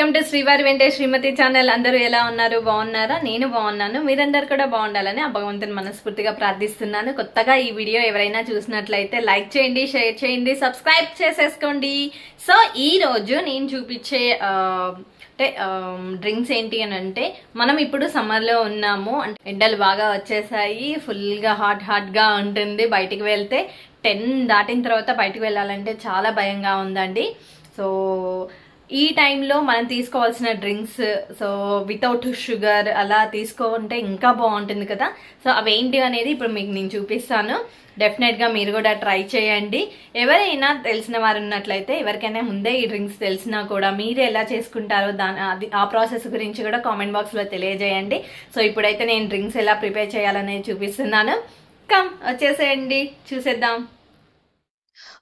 Welcome to శ్రీవారి వెంటే శ్రీమతి channel. అందరూ ఎలా ఉన్నారు? బాగున్నారా? నేను బాగున్నాను. మీరందరూ కూడా బాగుండాలని ఆ భగవంతుని మనస్ఫూర్తిగా ప్రార్థిస్తున్నాను. కొత్తగా ఈ వీడియో ఎవరైనా చూసినట్లయితే లైక్ చేయండి షేర్ చేయండి సబ్స్క్రైబ్ చేసేసుకోండి. సో ఈ రోజు నేను చూపించే అంటే డ్రింక్స్ ఏంటి అని అంటే మనం ఇప్పుడు సమ్మర్లో ఉన్నాము. అంటే ఎండలు బాగా వచ్చేసాయి. ఫుల్గా హాట్ హాట్గా ఉంటుంది బయటికి వెళ్తే. టెన్ దాటిన తర్వాత బయటికి వెళ్ళాలంటే చాలా భయంగా ఉందండి. సో ఈ టైంలో మనం తీసుకోవాల్సిన డ్రింక్స్ సో వితౌట్ షుగర్ అలా తీసుకుంటే ఇంకా బాగుంటుంది కదా. సో అవేంటి అనేది ఇప్పుడు మీకు నేను చూపిస్తాను. డెఫినెట్గా మీరు కూడా ట్రై చేయండి. ఎవరైనా తెలిసిన వారు ఉన్నట్లయితే ఎవరికైనా ముందే ఈ డ్రింక్స్ తెలిసినా కూడా మీరు ఎలా చేసుకుంటారో దాని అది ఆ ప్రాసెస్ గురించి కూడా కామెంట్ బాక్స్లో తెలియజేయండి. సో ఇప్పుడైతే నేను డ్రింక్స్ ఎలా ప్రిపేర్ చేయాలనేది చూపిస్తున్నాను. కమ్ వచ్చేసేయండి. చూసేద్దాం.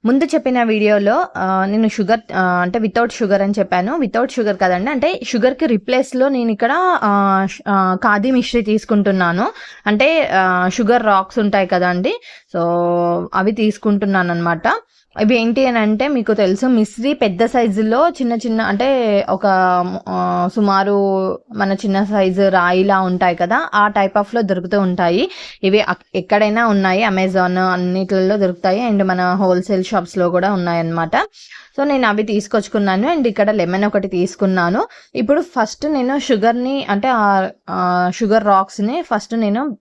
ముందు చెప్పిన వీడియోలో నేను షుగర్ అంటే వితౌట్ షుగర్ అని చెప్పాను. వితౌట్ షుగర్ కదండి అంటే షుగర్కి రిప్లేస్లో నేను ఇక్కడ కాదీ ఖాదీ మిశ్రీ తీసుకుంటున్నాను. అంటే షుగర్ రాక్స్ ఉంటాయి కదండి సో అవి తీసుకుంటున్నాను అనమాట ఇవి ఏంటి అని అంటే మీకు తెలుసు మిస్త్రీ పెద్ద సైజులో చిన్న చిన్న అంటే ఒక సుమారు మన చిన్న సైజు రాయిలా ఉంటాయి కదా ఆ టైప్ ఆఫ్లో దొరుకుతూ ఉంటాయి. ఇవి అక్- ఎక్కడైనా ఉన్నాయి అమెజాన్ అన్నిట్లలో దొరుకుతాయి. అండ్ మన హోల్సేల్ షాప్స్లో కూడా ఉన్నాయి అన్నమాట సో నేను అవి తీసుకొచ్చుకున్నాను. అండ్ ఇక్కడ లెమన్ ఒకటి తీసుకున్నాను. ఇప్పుడు ఫస్ట్ నేను షుగర్ని అంటే ఆ షుగర్ రాక్స్ని ఫస్ట్ నేను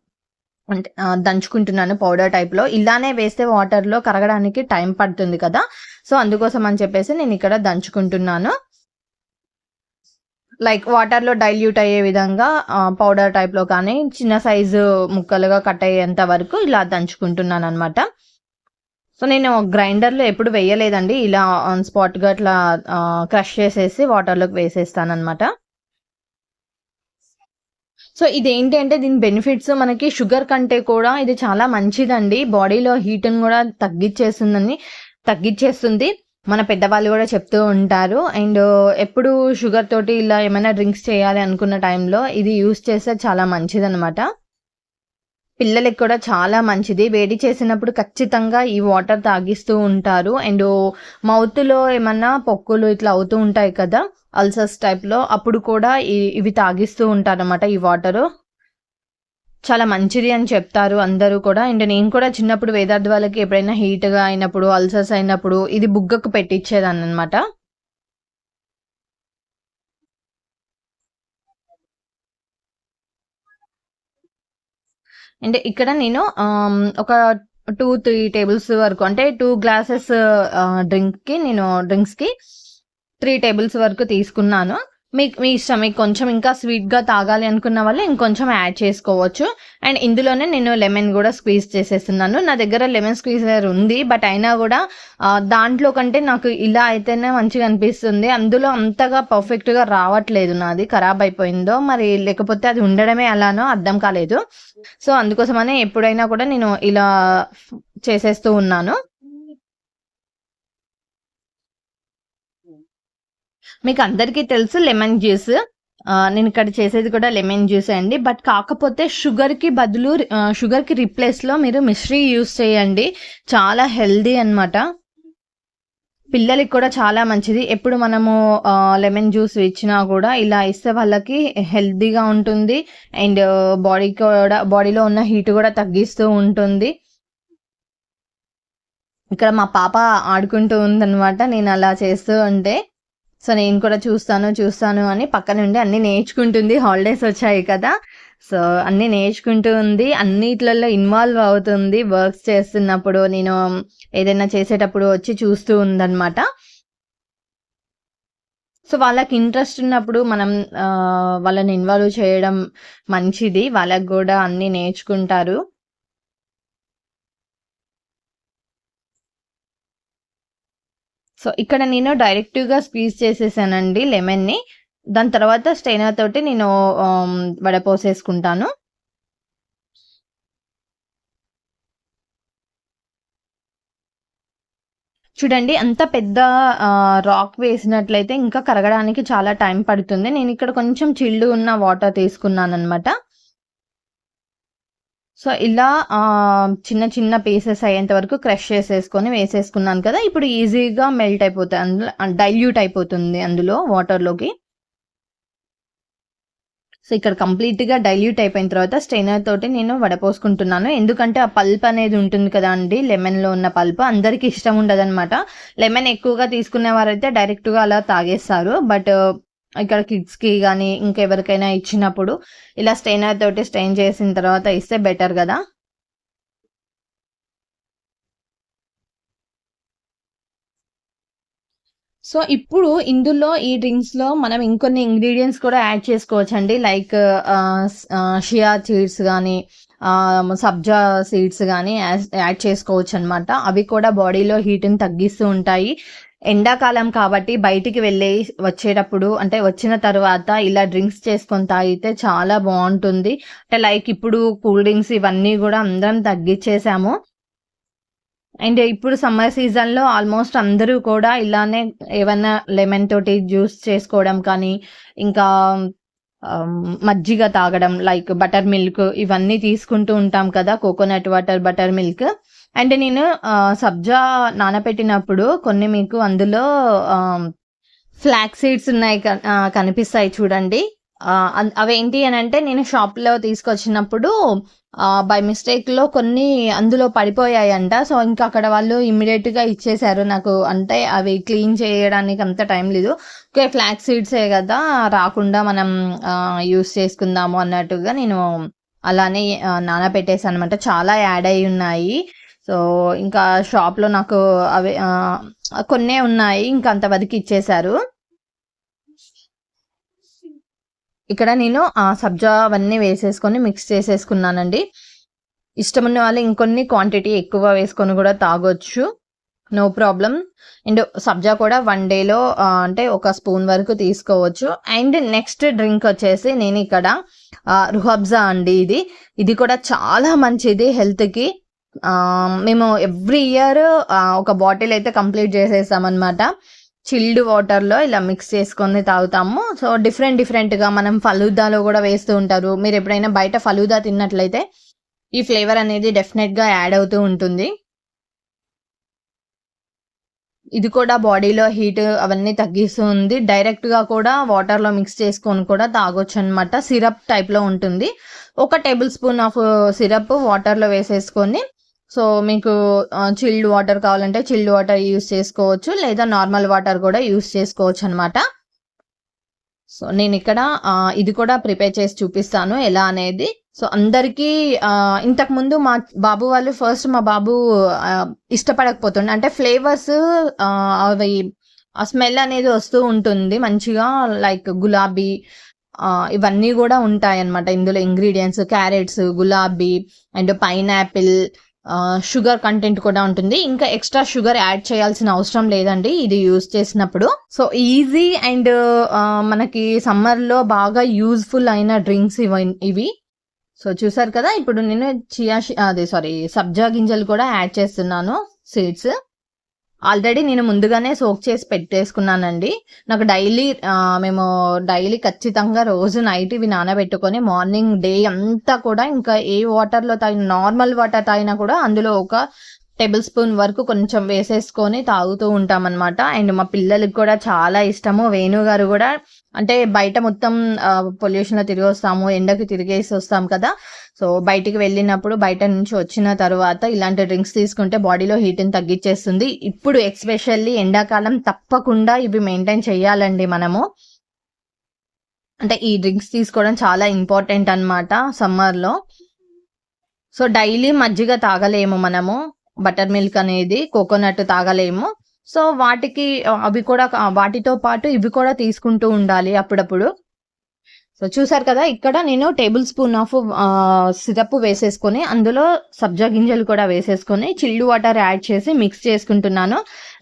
అంటే దంచుకుంటున్నాను పౌడర్ టైప్లో ఇలానే వేస్తే వాటర్లో కరగడానికి టైం పడుతుంది కదా. సో అందుకోసం అని చెప్పేసి నేను ఇక్కడ దంచుకుంటున్నాను. లైక్ వాటర్లో డైల్యూట్ అయ్యే విధంగా పౌడర్ టైప్లో కానీ చిన్న సైజు ముక్కలుగా కట్ అయ్యేంత వరకు ఇలా దంచుకుంటున్నాను అనమాట సో నేను గ్రైండర్లో ఎప్పుడు వేయలేదండి. ఇలా ఆన్ స్పాట్గా అట్లా క్రష్ చేసేసి వాటర్లోకి వేసేస్తాను అనమాట సో ఇది ఏంటి అంటే దీని బెనిఫిట్స్ మనకి షుగర్ కంటే కూడా ఇది చాలా మంచిదండి. బాడీలో హీట్ని కూడా తగ్గించేస్తుందని తగ్గించేస్తుంది. మన పెద్దవాళ్ళు కూడా చెప్తూ ఉంటారు. అండ్ ఎప్పుడు షుగర్ తోటి ఇలా ఏమైనా డ్రింక్స్ చేయాలి అనుకున్న టైంలో ఇది యూస్ చేస్తే చాలా మంచిదనమాట పిల్లలకి కూడా చాలా మంచిది. వేడి చేసినప్పుడు ఖచ్చితంగా ఈ వాటర్ తాగిస్తూ ఉంటారు. అండ్ మౌత్లో ఏమన్నా పొక్కులు ఇట్లా అవుతూ ఉంటాయి కదా అల్సర్స్ టైప్లో అప్పుడు కూడా ఈ- ఇవి తాగిస్తూ ఉంటారన్నమాట ఈ వాటరు. చాలా మంచిది అని చెప్తారు అందరూ కూడా. అండ్ నేను కూడా చిన్నప్పుడు వేదార్థ వాళ్ళకి ఎప్పుడైనా హీట్గా అయినప్పుడు అల్సర్స్ అయినప్పుడు ఇది బుగ్గకు పెట్టించేదాన్ని అనమాట అంటే ఇక్కడ నేను ఒక టూ త్రీ టేబుల్స్ వరకు అంటే టూ గ్లాసెస్ డ్రింక్కి నేను డ్రింక్స్కి త్రీ టేబుల్స్ వరకు తీసుకున్నాను. మీకు మీ ఇష్టం. మీకు కొంచెం ఇంకా స్వీట్గా తాగాలి అనుకున్న వాళ్ళు ఇంకొంచెం యాడ్ చేసుకోవచ్చు. అండ్ ఇందులోనే నేను లెమన్ కూడా స్క్వీజ్ చేసేస్తున్నాను. నా దగ్గర లెమన్ స్క్వీజర్ ఉంది బట్ అయినా కూడా దాంట్లో కంటే నాకు ఇలా అయితేనే మంచిగా అనిపిస్తుంది. అందులో అంతగా పర్ఫెక్ట్గా రావట్లేదు నాది. ఖరాబ్ అయిపోయిందో మరి లేకపోతే అది ఉండడమే అలానో అర్థం కాలేదు. సో అందుకోసమనే ఎప్పుడైనా కూడా నేను ఇలా చేసేస్తూ ఉన్నాను. మీకు అందరికీ తెలుసు లెమన్ జ్యూస్. నేను ఇక్కడ చేసేది కూడా లెమన్ జ్యూస్ అండి. బట్ కాకపోతే షుగర్కి బదులు షుగర్కి రిప్లేస్లో మీరు మిశ్రీ యూస్ చేయండి. చాలా హెల్దీ అన్నమాట. పిల్లలకి కూడా చాలా మంచిది. ఎప్పుడు మనము లెమన్ జ్యూస్ ఇచ్చినా కూడా ఇలా ఇస్తే వాళ్ళకి హెల్దీగా ఉంటుంది. అండ్ బాడీ కూడా బాడీలో ఉన్న హీట్ కూడా తగ్గిస్తూ ఉంటుంది. ఇక్కడ మా పాప ఆడుకుంటూ ఉందన్నమాట. నేను అలా చేస్తూ ఉంటే. సో నేను కూడా చూస్తాను చూస్తాను అని పక్క నుండి అన్ని నేర్చుకుంటుంది. హాలిడేస్ వచ్చాయి కదా. సో అన్ని నేర్చుకుంటూ ఉంది. అన్నిట్లలో ఇన్వాల్వ్ అవుతుంది. వర్క్స్ చేస్తున్నప్పుడు నేను ఏదైనా చేసేటప్పుడు వచ్చి చూస్తూ ఉందన్నమాట. సో వాళ్ళకి ఇంట్రెస్ట్ ఉన్నప్పుడు మనం వాళ్ళని ఇన్వాల్వ్ చేయడం మంచిది. వాళ్ళకి కూడా అన్ని నేర్చుకుంటారు. సో ఇక్కడ నేను డైరెక్ట్గా స్క్వీజ్ చేసేసానండి లెమన్ని దాని తర్వాత స్టెయినర్ తోటి నేను um, వడపోసేసుకుంటాను చూడండి అంత పెద్ద రాక్ వేసినట్లయితే ఇంకా కరగడానికి చాలా టైం పడుతుంది. నేను ఇక్కడ కొంచెం చిల్డ్ ఉన్న వాటర్ తీసుకున్నాను అనమాట సో ఇలా చిన్న చిన్న పీసెస్ అయ్యేంత వరకు క్రష్ చేసేసుకొని వేసేసుకున్నాను కదా ఇప్పుడు ఈజీగా మెల్ట్ అయిపోతుంది అందులో డైల్యూట్ అయిపోతుంది అందులో వాటర్లోకి సో ఇక్కడ కంప్లీట్గా డైల్యూట్ అయిపోయిన తర్వాత స్ట్రైనర్ తోటి నేను వడపోసుకుంటున్నాను. ఎందుకంటే ఆ పల్ప్ అనేది ఉంటుంది కదా అండి లెమన్లో ఉన్న పల్ప్ అందరికీ ఇష్టం ఉండదన్నమాట. లెమన్ ఎక్కువగా తీసుకునే వారైతే డైరెక్ట్గా అలా తాగేస్తారు. బట్ ఇక్కడ కిడ్స్కి కానీ ఇంకెవరికైనా ఇచ్చినప్పుడు ఇలా స్టెయినర్ తోటి స్టెయిన్ చేసిన తర్వాత ఇస్తే బెటర్ కదా. సో ఇప్పుడు ఇందులో ఈ డ్రింక్స్లో మనం ఇంకొన్ని ఇంగ్రీడియంట్స్ కూడా యాడ్ చేసుకోవచ్చు అండి లైక్ షియా సీడ్స్ కానీ సబ్జా సీడ్స్ కానీ యాడ్ చేసుకోవచ్చు అనమాట అవి కూడా బాడీలో హీట్ని తగ్గిస్తూ ఉంటాయి. ఎండాకాలం కాబట్టి బయటికి వెళ్ళే వచ్చేటప్పుడు అంటే వచ్చిన తర్వాత ఇలా డ్రింక్స్ చేసుకొని తాగితే చాలా బాగుంటుంది. అంటే లైక్ ఇప్పుడు కూల్ డ్రింక్స్ ఇవన్నీ కూడా అందరం తగ్గించేసాము. అండ్ ఇప్పుడు సమ్మర్ సీజన్లో ఆల్మోస్ట్ అందరూ కూడా ఇలానే ఏమైనా లెమన్ తోటి జ్యూస్ చేసుకోవడం కానీ ఇంకా మజ్జిగ తాగడం లైక్ బటర్ మిల్క్ ఇవన్నీ తీసుకుంటూ ఉంటాం కదా coconut water butter milk and నేను సబ్జా నానబెట్టినప్పుడు కొన్ని మీకు అందులో ఫ్లాక్ సీడ్స్ ఉన్నాయి క- కనిపిస్తాయి చూడండి. అవేంటి అని అంటే నేను షాప్లో తీసుకొచ్చినప్పుడు బై మిస్టేక్లో కొన్ని అందులో పడిపోయాయంట. సో ఇంకా అక్కడ వాళ్ళు ఇమ్మీడియట్గా ఇచ్చేశారు నాకు. అంటే అవి క్లీన్ చేయడానికి అంత టైం లేదు. ఓకే ఫ్లాక్ సీడ్సే కదా రాకుండా మనం యూస్ చేసుకుందాము అన్నట్టుగా నేను అలానే నానబెట్టేసాను అనమాట చాలా యాడ్ అయి ఉన్నాయి. సో ఇంకా షాప్లో నాకు అవి కొన్నే ఉన్నాయి. ఇంకా అంతవరకు ఇచ్చేశారు. ఇక్కడ నేను ఆ సబ్జా అవన్నీ వేసేసుకొని మిక్స్ చేసేసుకున్నానండి. ఇష్టం ఉన్న వాళ్ళు ఇంకొన్ని క్వాంటిటీ ఎక్కువ వేసుకొని కూడా తాగొచ్చు. నో ప్రాబ్లం అండ్ సబ్జా కూడా వన్ డేలో అంటే ఒక స్పూన్ వరకు తీసుకోవచ్చు. అండ్ నెక్స్ట్ డ్రింక్ వచ్చేసి నేను ఇక్కడ రుహబ్జా అండి ఇది. ఇది కూడా చాలా మంచిది హెల్త్కి మేము ఎవ్రీ ఇయర్ ఒక బాటిల్ అయితే కంప్లీట్ చేసేసామన్నమాట చిల్డ్ వాటర్లో ఇలా మిక్స్ చేసుకొని తాగుతాము. సో డిఫరెంట్ డిఫరెంట్గా మనం ఫలూదాలో కూడా వేస్తూ ఉంటారు. మీరు ఎప్పుడైనా బయట ఫలూదా తిన్నట్లయితే ఈ ఫ్లేవర్ అనేది డెఫినెట్గా యాడ్ అవుతూ ఉంటుంది. ఇది కూడా బాడీలో హీట్ అవన్నీ తగ్గిస్తుంది డైరెక్ట్గా కూడా వాటర్లో మిక్స్ చేసుకొని కూడా తాగొచ్చు అనమాట సిరప్ టైప్లో ఉంటుంది. ఒక టేబుల్ స్పూన్ ఆఫ్ సిరప్ వాటర్లో వేసేసుకొని సో మీకు చిల్డ్ వాటర్ కావాలంటే చిల్డ్ వాటర్ యూస్ చేసుకోవచ్చు లేదా నార్మల్ వాటర్ కూడా యూస్ చేసుకోవచ్చు అనమాట సో నేను ఇక్కడ ఇది కూడా ప్రిపేర్ చేసి చూపిస్తాను ఎలా అనేది. సో అందరికీ ఇంతకుముందు మా బాబు వాళ్ళు ఫస్ట్ మా బాబు ఇష్టపడకపోతుండే. అంటే ఫ్లేవర్స్ అవి ఆ స్మెల్ అనేది వస్తూ ఉంటుంది మంచిగా లైక్ గులాబీ ఇవన్నీ కూడా ఉంటాయి అన్నమాట ఇందులో ఇంగ్రీడియంట్స్ క్యారెట్స్ గులాబీ అండ్ పైనాపిల్ షుగర్ కంటెంట్ కూడా ఉంటుంది. ఇంకా ఎక్స్ట్రా షుగర్ యాడ్ చేయాల్సిన అవసరం లేదండి. ఇది యూజ్ చేసినప్పుడు. సో ఈజీ అండ్ మనకి సమ్మర్లో బాగా యూజ్ఫుల్ అయిన డ్రింక్స్ ఇవి సో చూసారు కదా ఇప్పుడు నేను చియా అదే సారీ సబ్జా గింజలు కూడా యాడ్ చేస్తున్నాను. సీడ్స్. ఆల్రెడీ నేను ముందుగానే సోక్ చేసి పెట్టేసుకున్నానండి. నాకు డైలీ మేము డైలీ ఖచ్చితంగా రోజు నైట్ ఇవి నానబెట్టుకొని మార్నింగ్ డే అంతా కూడా ఇంకా ఏ వాటర్లో తాగిన నార్మల్ వాటర్ తాగినా కూడా అందులో ఒక టేబుల్ స్పూన్ వరకు కొంచెం వేసేసుకొని తాగుతూ ఉంటాం అనమాట అండ్ మా పిల్లలకి కూడా చాలా ఇష్టము. వేణు గారు కూడా అంటే బయట మొత్తం పొల్యూషన్లో తిరిగి వస్తాము ఎండకి తిరిగేసి వస్తాం కదా. సో బయటికి వెళ్ళినప్పుడు బయట నుంచి వచ్చిన తర్వాత ఇలాంటి డ్రింక్స్ తీసుకుంటే బాడీలో హీట్ని తగ్గించేస్తుంది. ఇప్పుడు ఎక్స్పెషల్లీ ఎండాకాలం తప్పకుండా ఇవి మెయింటైన్ చేయాలండి మనము. అంటే ఈ డ్రింక్స్ తీసుకోవడం చాలా ఇంపార్టెంట్ అన్నమాట సమ్మర్లో. సో డైలీ మజ్జిగ తాగలేము మనము. బటర్ మిల్క్ అనేది కోకోనట్ తాగలేము. సో వాటికి అవి కూడా వాటితో పాటు ఇవి కూడా తీసుకుంటూ ఉండాలి అప్పుడప్పుడు. సో చూసారు కదా ఇక్కడ నేను టేబుల్ స్పూన్ ఆఫ్ సిరప్ వేసేసుకొని అందులో సబ్జా గింజలు కూడా వేసేసుకొని చిల్లు వాటర్ యాడ్ చేసి మిక్స్ చేసుకుంటున్నాను.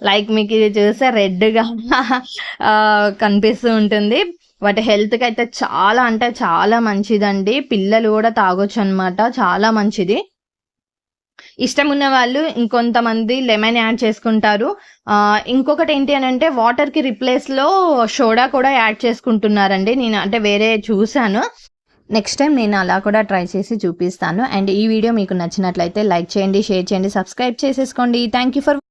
లైక్ మీకు ఇది చూస్తే రెడ్గా కనిపిస్తూ ఉంటుంది. వాటి హెల్త్కి అయితే చాలా అంటే చాలా మంచిదండి. పిల్లలు కూడా తాగొచ్చు అనమాట చాలా మంచిది. ఇష్టం ఉన్న వాళ్ళు ఇంకొంతమంది లెమన్ యాడ్ చేసుకుంటారు. ఇంకొకటి ఏంటి అని అంటే వాటర్కి రిప్లేస్లో సోడా కూడా యాడ్ చేసుకుంటున్నారండి. నేను అంటే వేరే చూసాను నెక్స్ట్ టైం నేను అలా కూడా ట్రై చేసి చూపిస్తాను. అండ్ ఈ వీడియో మీకు నచ్చినట్లయితే లైక్ చేయండి షేర్ చేయండి సబ్స్క్రైబ్ చేసేసుకోండి. Thank you for